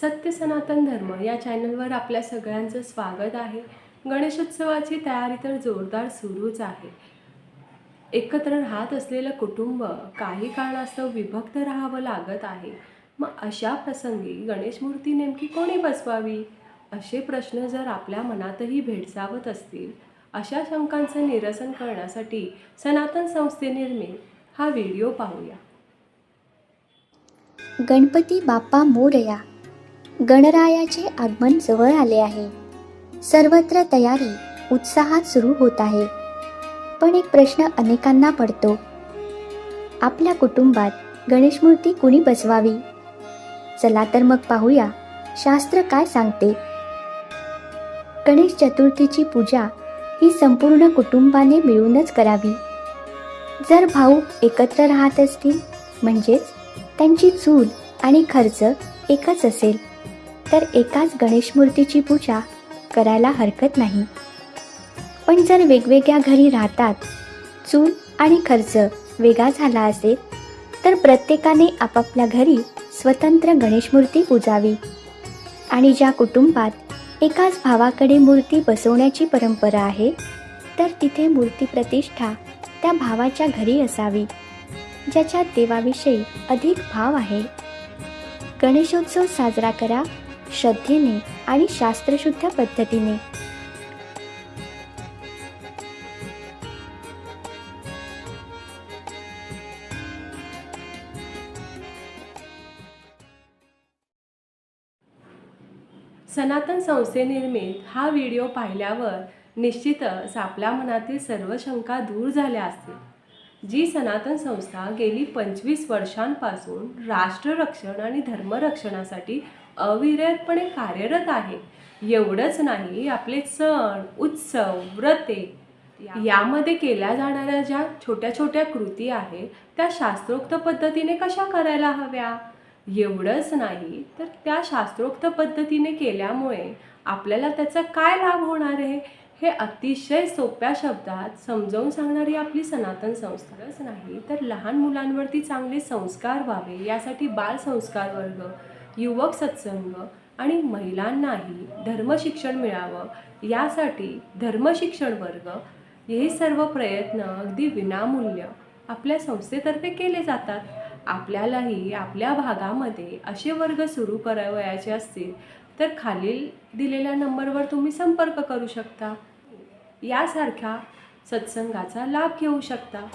सत्य सनातन धर्म या चॅनलवर आपल्या सगळ्यांचं स्वागत आहे. गणेशोत्सवाची तयारी तर जोरदार सुरूच आहे. एकत्र राहत असलेलं कुटुंब काही कारणास्तव विभक्त राहावं लागत आहे. मग अशा प्रसंगी गणेश मूर्ती नेमकी कोणी बसवावी? असे प्रश्न जर आपल्या मनातही भेडसावत असतील अशा शंकांचं निरसन करण्यासाठी सनातन संस्थेनिर्मित हा व्हिडिओ पाहूया. गणपती बाप्पा मोरया गणरायाचे आगमन जवळ आले आहे. सर्वत्र तयारी उत्साहात सुरू होत आहे. पण एक प्रश्न अनेकांना पडतो. आपल्या कुटुंबात गणेशमूर्ती कुणी बसवावी? चला तर मग पाहूया शास्त्र काय सांगते. गणेश चतुर्थीची पूजा ही संपूर्ण कुटुंबाने मिळूनच करावी. जर भाऊ एकत्र राहत असतील म्हणजेच त्यांची चूल आणि खर्च एकच असेल. तर एकाच गणेश मूर्तीची पूजा करायला हरकत नाही. पण जर वेगवेगळ्या घरी राहतात चूल आणि खर्च वेगळा झाला असेल तर प्रत्येकाने आपापल्या घरी स्वतंत्र गणेश मूर्ती पूजावी आणि ज्या कुटुंबात एकाच भावाकडे मूर्ती बसवण्याची परंपरा आहे तर तिथे मूर्ती प्रतिष्ठा त्या भावाच्या घरी असावी ज्याच्या देवाविषयी अधिक भाव आहे. गणेशोत्सव साजरा करा श्रद्धेने आणि शास्त्रशुद्ध पद्धतीने. सनातन संस्थेनिर्मित हा व्हिडिओ पाहिल्यावर निश्चितच आपल्या मनातील सर्व शंका दूर झाल्या असतील. जी सनातन संस्था गेली पंचवीस वर्षांपासून राष्ट्ररक्षण आणि धर्मरक्षणासाठी अविरतपणे कार्यरत आहे. एवढंच नाही आपले सण उत्सव व्रते यामध्ये केल्या जाणाऱ्या ज्या छोट्या छोट्या कृती आहेत त्या शास्त्रोक्त पद्धतीने कशा करायला हव्या? एवढंच नाही तर त्या शास्त्रोक्त पद्धतीने केल्यामुळे आपल्याला त्याचा काय लाभ होणार आहे? हे अतिशय सोप्या शब्दात समजावून सांगणारी आपली सनातन संस्थाच नाही तर लहान मुलांवरती चांगले संस्कार व्हावे यासाठी बाल संस्कार वर्ग युवक सत्संग आणि महिलांनाही धर्मशिक्षण मिळावं. यासाठी धर्मशिक्षण वर्ग हे सर्व प्रयत्न अगदी विनामूल्य आपल्या संस्थेतर्फे केले जातात. आपल्यालाही आपल्या भागामध्ये असे वर्ग सुरू करावयाचे असतील तर खालील दिलेल्या नंबरवर तुम्ही संपर्क करू शकता. यासारख्या सत्संगाचा लाभ घेऊ शकता.